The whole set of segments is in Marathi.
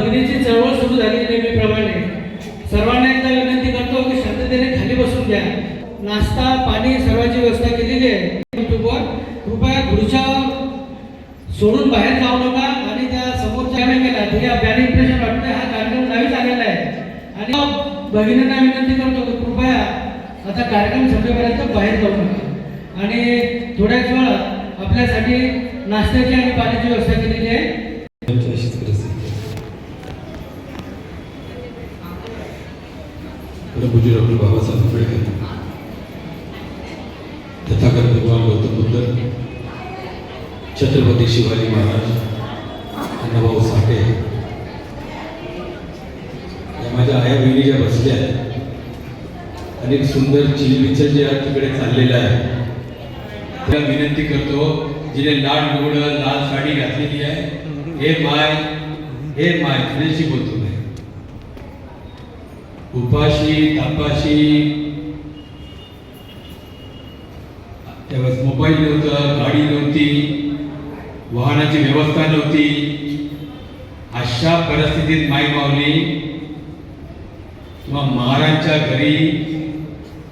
भगिनीची चळवळ सुरू झाली नेहमीप्रमाणे. सर्वांना एकदा विनंती करतो की शांततेने खाली बसून घ्या. नाश्ता पाणी सर्वांची व्यवस्था केलेली आहे. युट्यूबवर कृपया खुर्च्या सोडून बाहेर जाऊ नका आणि त्या समोरच्या काय केला. तरी बॅड इम्प्रेशन वाटतं हा कार्यक्रम नवीन आलेला आहे. आणि भगिनींना विनंती करतो की कृपया आता कार्यक्रम संपेपर्यंत बाहेर जाऊ नका. आणि थोड्याच वेळात आपल्यासाठी नाश्त्याची आणि पाण्याची व्यवस्था केली आहे अशीच परिस्थिती प्रभूजी डॉक्टर बाबासाहेब आंबेडकर तथागत भगवान गौतम बुद्ध छत्रपती शिवाजी महाराज अण्णाभाऊ साठे. या माझ्या आया बहिणी ज्या बसल्या आहेत सुंदर चिलबिचल जे आहे तिकडे चाललेलं आहे त्याला विनंती करतो जिने लाल गोड लाल साडी घातलेली आहे. हे माय हे माय तुझ्याशी बोलतो उपाशी तापाशी. त्यावेळेस मोबाईल नव्हतं गाडी नव्हती वाहनाची व्यवस्था नव्हती. अशा परिस्थितीत माई माऊली किंवा महाराजच्या घरी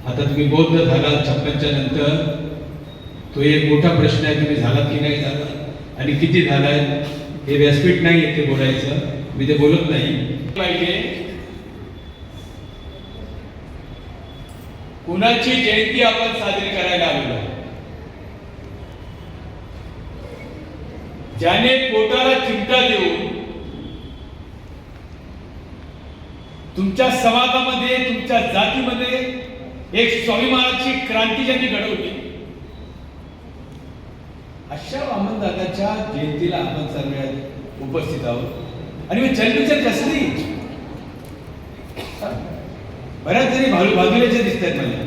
आता तुम्ही बौद्ध झालात छप्पनच्या नंतर तो एक मोठा प्रश्न आहे तुम्ही झालात की नाही झाला? आणि किती झालाय? हे व्यासपीठ नाही आहे ते बोलायचं. मी ते बोलत नाही. पाहिजे कुणाची जयंती आपण साजरी करायला आलेलो ज्याने पोटाला चिमटा देऊन तुमच्या समाजामध्ये तुमच्या जातीमध्ये एक स्वाभिमानाची क्रांती ज्यांनी घडवली अशा वामनदादाच्या जयंतीला आपण सर्व उपस्थित आहोत. आणि मी जन्मीच्या कसली बऱ्याच जणी भालू बाजूलाचे दिसत आहेत मला.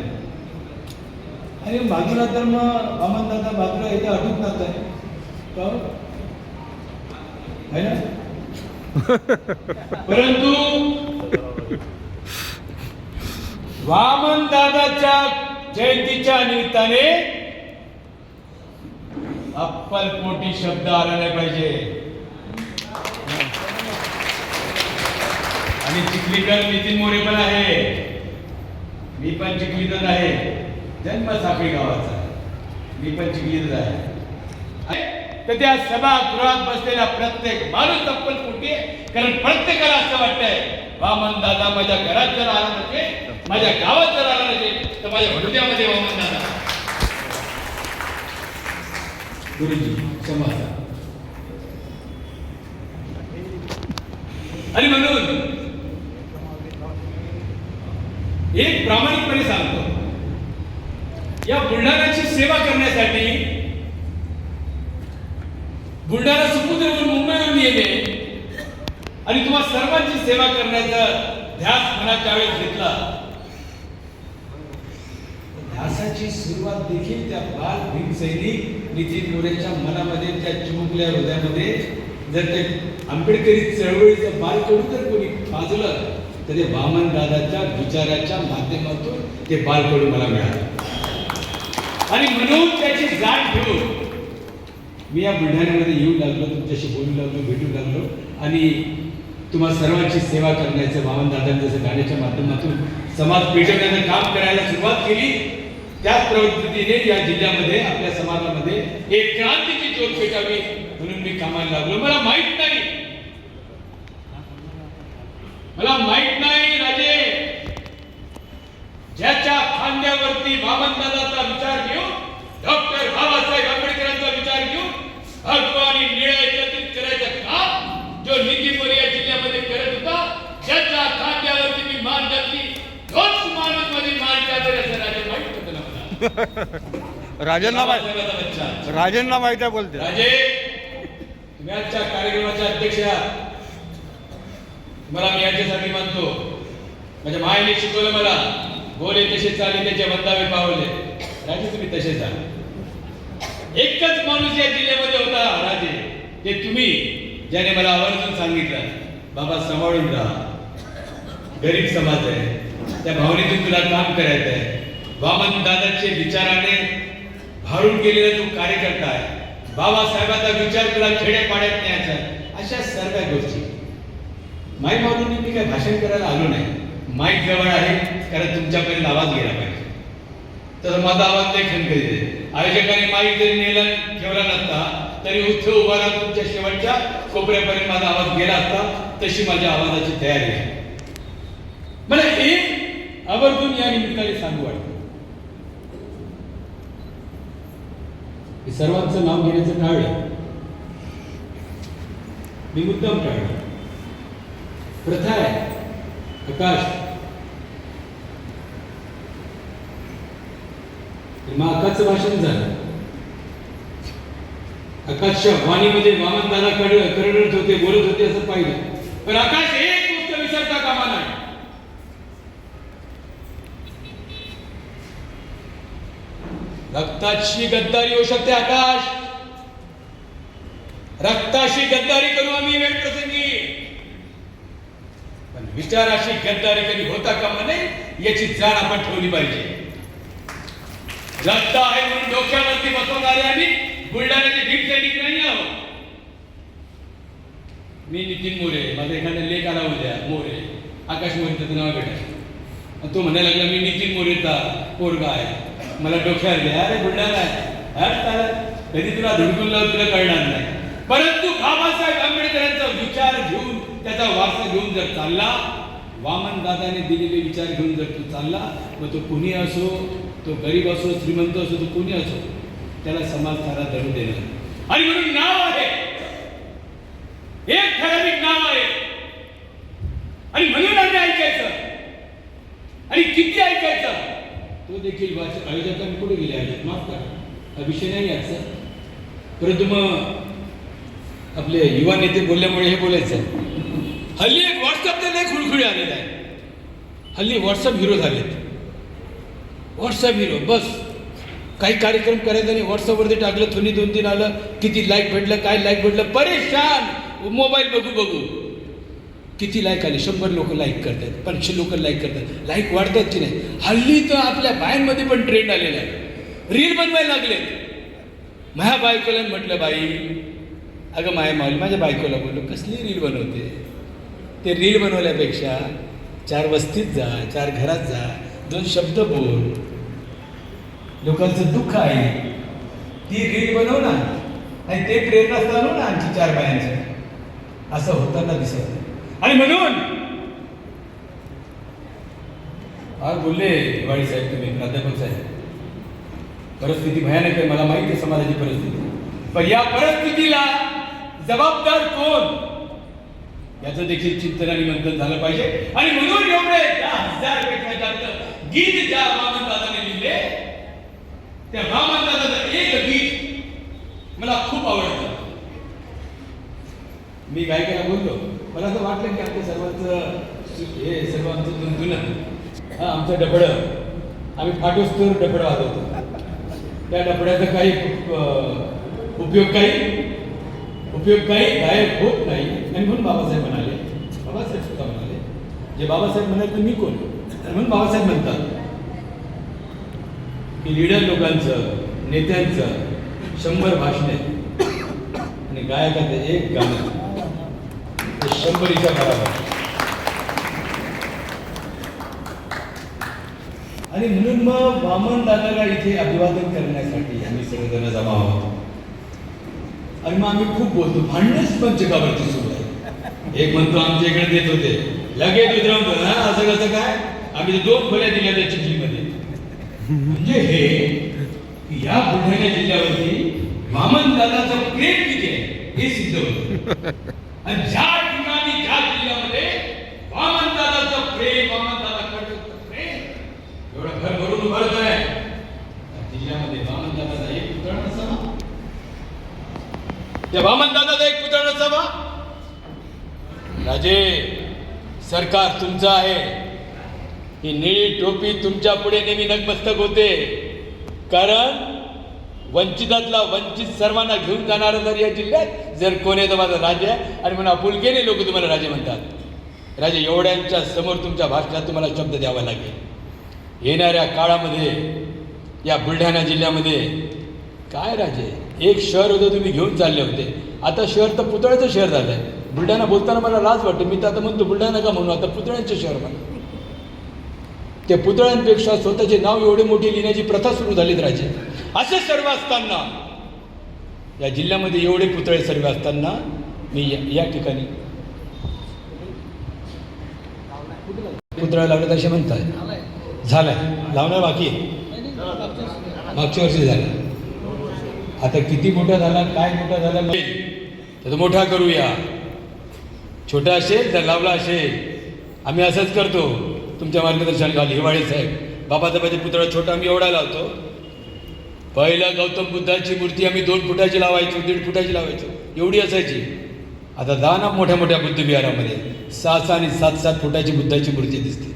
आणि बाजूला तर मग वामनदादा बाजूला इथे अटूक नात आहे हो? तर ना? परंतु वामन दादाच्या जयंतीच्या निमित्ताने अप्पल पोटी शब्द आला नाही पाहिजे. आणि चिखलीकर नितीन मोरे पण आहे. मी पण चिखलीतच आहे. जन्म साखळी गावाचा. मी पण चिखलीतच आहे. तर त्या सभागृहात बसलेला प्रत्येक माणूस तप्पल कुठे? आहे कारण प्रत्येकाला असं वाटतंय वामन दादा माझ्या घरात जर आला नसेल माझ्या गावात जर आला नसेल तर माझ्या हृदयामध्ये वामन दादा. गुरुजी समाजा आणि म्हणून एक प्रामाणिकपणे सांगतो. या बुलढाण्याची सेवा करण्यासाठी बुलढाणा समुद्रावरून मुंबईवरून येणे आणि तुम्हा सर्वांची सेवा करण्याचा ध्यास मनाच्या वेळेस घेतला ध्यासाची सुरुवात देखील त्या बाल भीम सैनिक नितीन मोरेच्या मनामध्ये त्या चिमुकल्या हृदयामध्ये जर ते आंबेडकरी चळवळीचं बालकडू तर कोणी पाजलं तर ते वामन दादाच्या विचाराच्या माध्यमातून ते बालकडू मला मिळालं. आणि म्हणून त्याची जाण ठेवून मी या बुलढाण्यामध्ये येऊ लागलो तुमच्याशी बोलू लागलो भेटू लागलो. आणि तुम्हा सर्वांची सेवा करण्याचं वामनदादांनी जसं गाण्याच्या माध्यमातून समाज पेटवण्याचं काम करायला सुरुवात केली त्याच प्रवृत्तीने या जिल्ह्यामध्ये आपल्या समाजामध्ये एक क्रांतीची ज्योत पेटावी म्हणून मी कामाला लागलो. मला माहीत नाही. मला माहीत नाही राजे खांद्यावरती वामनदादाचा विचार घेऊन डॉक्टर बाबासाहेब आंबेडकरांचा विचार घेऊन निळ्या एकत्रित करायचं काम जो मोरे या जिल्ह्यामध्ये करत होता ज्याच्या खांद्यावरती मी मान घातली. तोच माणूसमध्ये मान घातले असं माहीत राजांना माहिती बाबासाहेबाचा बच्चा. राजांना माहिती आहे बोलते. राजे तुम्ही आजच्या कार्यक्रमाचे अध्यक्ष. मला मी याच्यासाठी मानतो. माझ्या मायने शिकवलं मला. बोले तसे चाले त्याचे वंदावे पावले. राजे तुम्ही तसे चाल एकच माणूस या जिल्ह्यामध्ये होता राजे. ते तुम्ही ज्याने मला आवर्जून सांगितलं बाबा सांभाळून राहा. गरीब समाज आहे. त्या भावनेतून तुला काम करायचं आहे. वामन दादाचे विचाराने भारून गेलेला तू कार्यकर्ता आहे. बाबासाहेबाचा विचार तुला खेडे पाड्यात न्यायचा अशा सर्व गोष्टी. माई मारून मी काय भाषण करायला आलो नाही. माईक जवळ आहे कारण तुमच्यापर्यंत आवाज गेला पाहिजे. तर माझा आवाज नाही खणखरीत आहे. आयोजकाने माईक जरी नेला ठेवला नसता तरी उठे उभा राहून तुमच्या शेवटच्या कोपऱ्यापर्यंत माझा आवाज गेला असता तशी माझ्या आवाजाची तयारी आहे. मला एक आवर्जून या निमित्ताने सांगू वाटतं. सर्वांचं नाव घेण्याचं टाळलं. मी मुद्दाम टाळलं. प्रथा आहे. आकाश मग आकाशचं भाषण झालं. आकाशच्या वाणीमध्ये वामन दादा करडत होते बोलत होते असं पाहिलं. पण आकाश एक गोष्ट विसरता कामा नाही रक्ताची गद्दारी होऊ शकते आकाश. रक्ताशी गद्दारी करू आम्ही वेळ प्रसंगी. पण विचाराशी गद्दारी कधी होता कामा नये याची जाण आपण ठेवली पाहिजे. जास्त आहे म्हणून डोक्यावरती बसवणारे आणि बुलढाण्याचे भीक सैनिक नाही आहोत. मी नितीन मोरे माझा एखादा लेख आला उद्या मोरे आकाश मोरे त्याचं नाव भेटायचं तो म्हणायला लागला मी नितीन मोरेचा पोरगा आहे. मला डोक्यावर घ्या अरे बुलढाणा आहे. हट कधी तुला धुडकून लावून तुला कळणार नाही. परंतु बाबासाहेब आंबेडकरांचा विचार घेऊन त्याचा वारसा घेऊन जर चालला वामन दादाने दिलेले विचार घेऊन जर तू चालला मग तो कुणी असो तो गरीब असो श्रीमंत असो तो कोणी असो त्याला समाज सारा धरू देणार आणि म्हणून नाव आहे. एक ठराविक नाव आहे. आणि म्हणून आम्ही ऐकायचं. आणि किती ऐकायचं? तो देखील वाचक आयोजकांनी कुठे गेले? आहेत माफ करा. हा विषय नाही आजचा परंतु मग आपले युवा नेते बोलल्यामुळे हे बोलायचं हल्ली एक व्हॉट्सअपचे नाही खुळखुळी आलेला आहे. हल्ली व्हॉट्सअप हिरो झालेत व्हॉट्सअप हिरो बस. काही कार्यक्रम करायचा नाही. व्हॉट्सअपवरती टाकलं थोडी दोन तीन आलं. किती लाईक भेटलं काय लाईक भेटलं. परेशान! मोबाईल बघू बघू. किती लाईक आले? शंभर लोक लाईक करतात. पाचशे लोक लाईक करतात. लाईक वाढतात की नाही? हल्ली तर आपल्या बायांमध्ये पण ट्रेंड आलेला आहे. रील बनवायला लागले माझ्या बायकोला म्हटलं बाई अगं माया माऊली माझ्या बायकोला बोललो कसली रील बनवते? ते रील बनवल्यापेक्षा चार वस्तीत जा चार घरात जा दोन शब्द बोल. लोकांचं दुःख आहे. ती रील बनव ना आणि ते प्रेरणा चालू ना आमची चार बायांचं. असं होताना दिसत आणि म्हणून आज बोलले दिवाळी साहेब तुम्ही प्राध्यापक साहेब. परिस्थिती भयानक आहे मला माहिती आहे समाजाची परिस्थिती. पण या परिस्थितीला जबाबदार कोण? याचं देखील चिंतन आणि मंथन झालं पाहिजे. आणि म्हणून एवढे हजारपेक्षा जास्त गीत ज्या वामन दादाने लिहिले त्या वामन एक गीत मला खूप आवडतं मी गायकाला बोललो मला असं वाटलं की आपल्या सर्वांचं हे सर्व आमचं दुनदुन हा आमचं डबडं. आम्ही फाटोस तर डबडं वाजवतो. त्या डबड्याचा काही उपयोग काही? उपयोग काही? गायब होत नाही. आणि म्हणून बाबासाहेब म्हणाले बाबासाहेब सुद्धा म्हणाले जे बाबासाहेब म्हणाले तर मी कोण? म्हणून बाबासाहेब म्हणतात की लीडर लोकांचं नेत्यांचं शंभर भाषणे. आणि गायकाचं एक गाणं. ते शंभरीच्या बरोबर आणि म्हणून मग वामन दादाला इथे अभिवादन करण्यासाठी आम्ही सगळेजण जमा आहोत. आणि मग आम्ही खूप बोलतो भांडणच पण जगावरती सुरू आहे. एक म्हणतो आमच्या इकडे देत होते लगेच उतरवतो ना असं कसं काय? आम्ही ते दोन खोल्या दिल्या त्या चिठ्ठीमध्ये. म्हणजे हे या बुलढाणा जिल्ह्यावरती वामन दादाचं प्रेम किती आहे हे सिद्ध होत. आणि ज्या ठिकाणी ज्या जिल्ह्यामध्ये वामन दादाचं प्रेम वामन दादा प्रेम एवढं घर भरून उभारत आहे जिल्ह्यामध्ये वामन दादाचा एक पुतळा नसावा. त्या वामन दादाचा एक पुतळा नसावा. राजे सरकार तुमचं आहे. ही निळी टोपी तुमच्यापुढे नेहमी नगमस्तक होते. कारण वंचितातला वंचित सर्वांना घेऊन जाणारा जर या जिल्ह्यात जर कोण येतं माझा राजे आहे आणि म्हणून आपुलकेने लोक तुम्हाला राजे म्हणतात. राजे एवढ्यांच्या समोर तुमच्या भाषणात तुम्हाला शब्द द्यावा लागेल. येणाऱ्या काळामध्ये या बुलढाणा जिल्ह्यामध्ये काय राजे? एक शहर होतं तुम्ही घेऊन चालले होते. आता शहर तर पुतळ्याचं शहर झालं आहे बुलढाणा बोलताना मला लाज वाटते. मी तर आता म्हणतो बुलढाणा का म्हणू? आता पुतळ्याचं शहर म्हणा. त्या पुतळ्यांपेक्षा स्वतःचे नाव एवढे मोठे लिहिण्याची प्रथा सुरू झालीत राजे. असे सर्व असताना या जिल्ह्यामध्ये एवढे पुतळे सर्व असताना मी या, ठिकाणी पुतळा लावण्यात असे म्हणतात. झालाय. लावणार बाकी मागच्या वर्षी झाला. आता किती मोठा झाला काय मोठा झाला तर मोठा करूया. छोटा असेल तर लावला असेल. आम्ही असंच करतो. तुमच्या मार्गदर्शनाखाली हिवाळे साहेब बाबासाहेबाचे पुतळा छोटा आम्ही एवढा लावतो. पहिला गौतम बुद्धाची मूर्ती आम्ही दोन फुटाची लावायचो दीड फुटाची लावायचो. एवढी असायची. आता जा ना मोठ्या मोठ्या बुद्धविहारामध्ये सहा सहा आणि सात सात फुटाची बुद्धाची मूर्ती दिसते.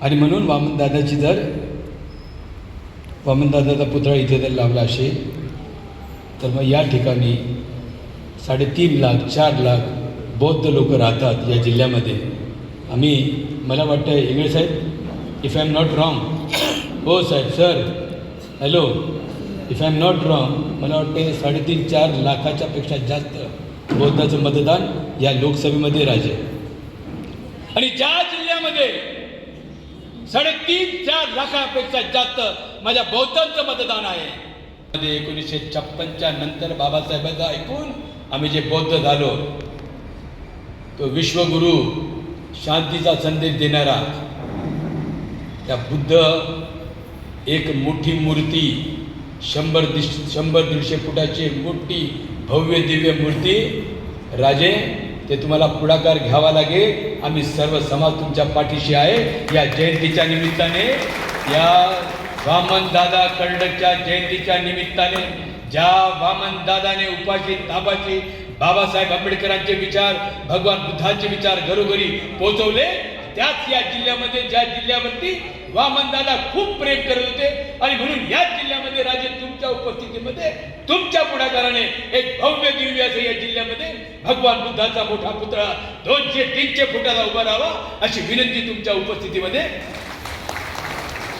आणि म्हणून वामनदादाची जर वामनदादाचा पुतळा इथे जर लावला असेल तर मग या ठिकाणी साडेतीन लाख चार लाख बौद्ध लोक राहतात या जिल्ह्यामध्ये. आम्ही मला वाटतं इंगळे साहेब if I am not wrong हो साहेब sir hello if I am not wrong मला वाटते साडेतीन चार लाखाच्या पेक्षा जास्त बौद्धाचं मतदान या लोकसभेमध्ये राजे. आणि ज्या जिल्ह्यामध्ये साडेतीन चार लाखापेक्षा जास्त माझ्या बौद्धांचं मतदान आहे. मध्ये एकोणीसशे छप्पनच्या नंतर बाबासाहेबांचं ऐकून आम्ही जे बौद्ध झालो तो विश्वगुरु शांतीचा संदेश देणारा त्या बुद्ध एक मोठी मूर्ती शंभर दिश शंभर दीडशे फुटाची मोठी भव्य दिव्य मूर्ती. राजे ते तुम्हाला पुढाकार घ्यावा लागेल. आम्ही सर्व समाज तुमच्या पाठीशी आहे. या जयंतीच्या निमित्ताने या वामन दादा कर्डकच्या जयंतीच्या निमित्ताने ज्या वामन दादाने उपाशी तापाशी बाबासाहेब आंबेडकरांचे विचार भगवान बुद्धांचे विचार घरोघरी पोहोचवले. त्याच या जिल्ह्यामध्ये ज्या जिल्ह्यावरती वामनदादा खूप प्रेम करत होते आणि म्हणून याच जिल्ह्यामध्ये राजे तुमच्या उपस्थितीमध्ये तुमच्या पुढाकाराने एक भव्य दिव्य असं या जिल्ह्यामध्ये भगवान बुद्धाचा मोठा पुतळा दोनशे तीनशे फुटाला उभा राहावा अशी विनंती तुमच्या उपस्थितीमध्ये.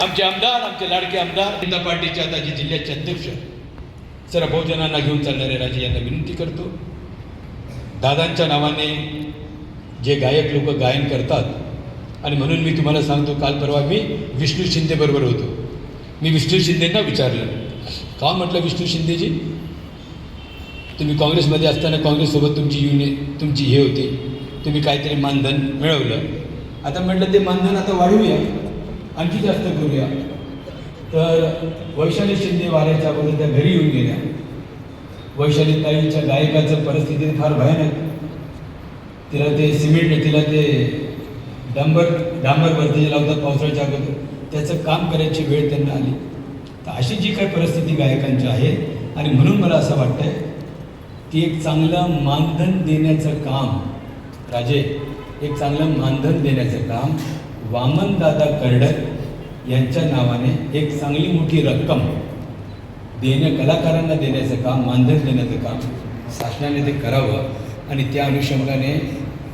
आमचे आमदार आमचे लाडके आमदार जनता पार्टीचे आता जे जिल्ह्याचे अध्यक्ष सर्व बहुजनांना घेऊन चालणारे राजे यांना विनंती करतो. दादांच्या नावाने जे गायक लोक गायन करतात आणि म्हणून मी तुम्हाला सांगतो काल परवा मी विष्णू शिंदेबरोबर होतो. मी विष्णू शिंदेंना विचारलं. का म्हटलं विष्णू शिंदेजी? तुम्ही काँग्रेसमध्ये असताना काँग्रेससोबत तुमची युनियन तुमची हे होती. तुम्ही काहीतरी मानधन मिळवलं. आता म्हटलं ते मानधन आता वाढवूया आणखी जास्त करूया. तर वैशाली शिंदे वाऱ्याच्या अगोदर त्या घरी येऊन गेल्या. वैशालीताईच्या गायिकाचं गायकाचं परिस्थिती फार भयानक. तिला ते सिमेंट तिला ते डांबर डांबर भरती लावतात पावसाळ्याच्या अगोदर त्याचं काम करायची वेळ त्यांना आली. तर अशी जी काही परिस्थिती गायकांची आहे आणि म्हणून मला असं वाटतं आहे की एक चांगलं मानधन देण्याचं काम राजे एक चांगलं मानधन देण्याचं काम वामनदादा कर्डक यांच्या नावाने एक चांगली मोठी रक्कम देणं कलाकारांना देण्याचं काम मानधन देण्याचं काम शासनाने ते करावं आणि त्या अनुषंगाने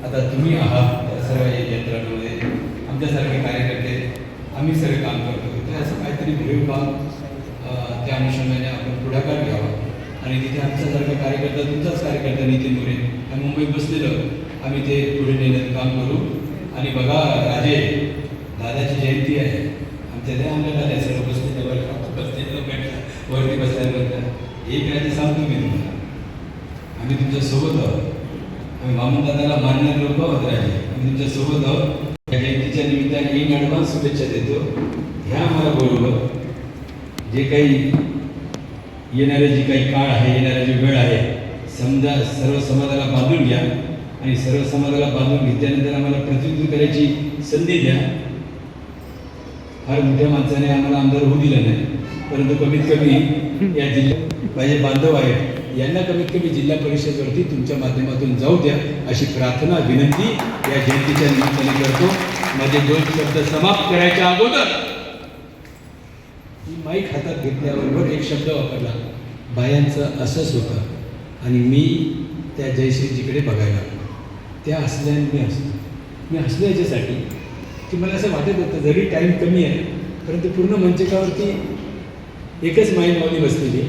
आता तुम्ही आहात सर्व यंत्रणामध्ये आमच्यासारखे कार्यकर्ते आम्ही सर्व काम करतो ते असं काहीतरी भरीव काम त्या अनुषंगाने आपण पुढाकार घ्यावा. आणि तिथे आमच्यासारखा कार्यकर्ता तुमचाच कार्यकर्ता नितीन मोरे. आणि मुंबईत बसलेलं. आम्ही ते पुढे नेण्याचं काम करू. आणि बघा राजे दादाची जयंती आहे. आमच्या त्या आमच्या दादा सर्व बसलेले बरं बसलेलं भेटलं वरती बसल्यानंतर एक राजे सांगतो मी तुम्हाला आम्ही तुमच्यासोबत आहोत. आम्ही वामनदादाला मानणारे लोक आहोत राहिले आम्ही तुमच्यासोबत आहोत. या जयंतीच्या निमित्ताने इन ॲडव्हान्स शुभेच्छा देतो. ह्या आम्हाला बरोबर जे काही येणारे जी काही काळ आहे येणारा जी वेळ आहे समजा सर्व समाजाला बांधून घ्या आणि सर्व समाजाला बांधून घेतल्यानंतर आम्हाला प्रतिनिधित्व करायची संधी द्या. फार मोठ्या माणसाने आम्हाला आमदार होऊ दिला नाही. परंतु कमीत कमी या जिल्ह्यात माझे बांधव आहेत यांना कमीत कमी जिल्हा परिषदवरती तुमच्या माध्यमातून जाऊ द्या अशी प्रार्थना विनंती या जयंतीच्या निमित्ताने करतो. माझे दोन शब्द समाप्त करायच्या अगोदर मी माईक हातात घेतल्याबरोबर एक शब्द वापरला. बायांचं असंच होतं आणि मी त्या जयश्रीजीकडे बघायला लागलो. त्या हसल्याने मी हसलो. मी हसलो याच्यासाठी की मला असं वाटत होतं जरी टाईम कमी आहे परंतु पूर्ण मंचकावरती एकच माई माऊली बसलेली.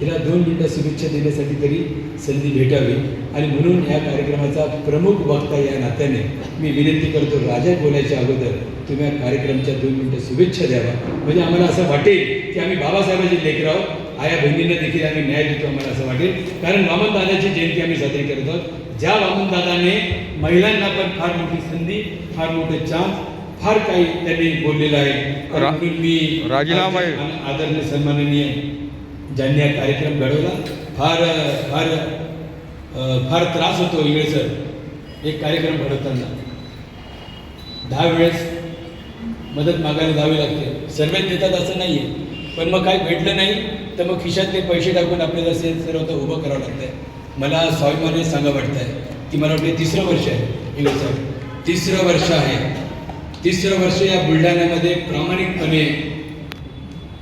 तिला दोन मिनटं शुभेच्छा देण्यासाठी तरी संधी भेटावी. आणि म्हणून या कार्यक्रमाचा प्रमुख वक्ता या नात्याने मी विनंती करतो राजा बोलायच्या अगोदर तुम्ही या कार्यक्रमाच्या दोन मिनटं शुभेच्छा द्यावा. म्हणजे आम्हाला असं वाटेल की आम्ही बाबासाहेबांचे लेकर आहोत. आया बहिणींना देखील आम्ही न्याय देतो आम्हाला असं वाटेल. कारण वामनदादाची जयंती आम्ही साजरी करत आहोत. ज्या वामनदादाने महिलांना पण फार मोठी संधी फार मोठं चान्स फार काही त्यांनी बोललेलं आहे. मी राजीनामा. आदरणीय सन्माननीय ज्यांनी हा कार्यक्रम घडवला फार फार फार त्रास होतो इंगळे सर एक कार्यक्रम घडवताना. दहा वेळेस मदत मागायला जावी लागते. सर्वच देतात असं नाही आहे पण मग काय भेटलं नाही तर मग खिशातले पैसे टाकून आपल्याला से सर्व तर उभं करावं लागतं आहे मला स्वाभिमाने सांगा वाटतं आहे की मला वाटते तिसरं वर्ष आहे तिसरं वर्ष आहे. तिसरं वर्ष या बुलढाण्यामध्ये प्रामाणिकपणे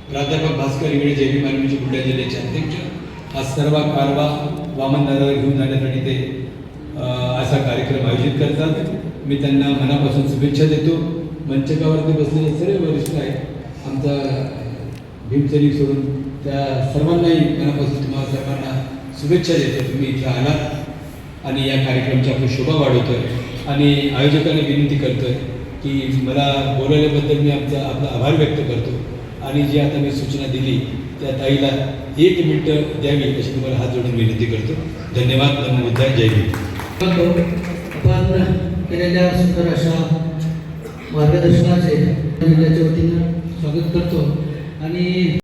प्राध्यापक भास्कर इंगळे जय भीम आर्मीचे बुलढाणा जिल्ह्याचे अध्यक्ष हा सर्व कारवा वामनदादाला घेऊन जाण्यासाठी ते असा कार्यक्रम आयोजित करतात. मी त्यांना मनापासून शुभेच्छा देतो. मंचकावरती बसलेले सर्व वरिष्ठ आहेत. आमचा भीमसैनिक सोडून त्या सर्वांनाही मनापासून तुम्हाला सर्वांना शुभेच्छा देतो. तुम्ही इथे आलात आणि या कार्यक्रमाची आपण शोभा वाढवतोय आणि आयोजकांना विनंती करतोय. की मला बोलवल्याबद्दल मी आमचा आपला आभार व्यक्त करतो. आणि जी आता मी सूचना दिली त्या ताईला एक मिनटं द्यावी अशी तुम्हाला हात जोडून विनंती करतो. धन्यवाद नमोबुद्धाय जय भीम आपण केलेल्या सुंदर अशा मार्गदर्शनाचे जिल्ह्याच्या वतीनं स्वागत करतो. आणि